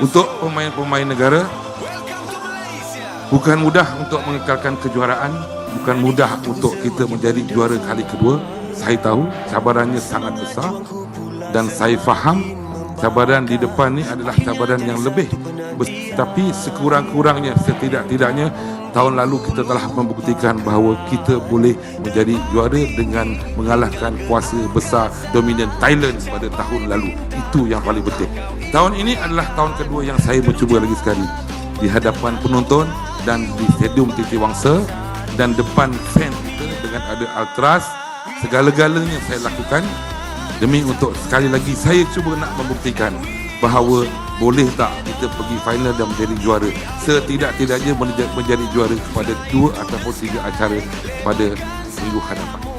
Untuk pemain-pemain negara, bukan mudah untuk mengekalkan kejuaraan, bukan mudah untuk kita menjadi juara kali kedua. Saya tahu cabarannya sangat besar dan saya faham cabaran di depan ni adalah cabaran yang lebih tapi sekurang-kurangnya setidak-tidaknya tahun lalu kita telah membuktikan bahawa kita boleh menjadi juara dengan mengalahkan kuasa besar dominan Thailand pada tahun lalu. Itu yang paling penting. Tahun ini adalah tahun kedua yang saya mencuba lagi sekali. Di hadapan penonton dan di stadium Titi Wangsa dan depan fan kita dengan ada Ultras segala-galanya saya lakukan demi untuk sekali lagi saya cuba nak membuktikan bahawa boleh tak kita pergi final dan menjadi juara? Setidak-tidaknya menjadi, juara kepada dua ataupun tiga acara pada minggu hadapan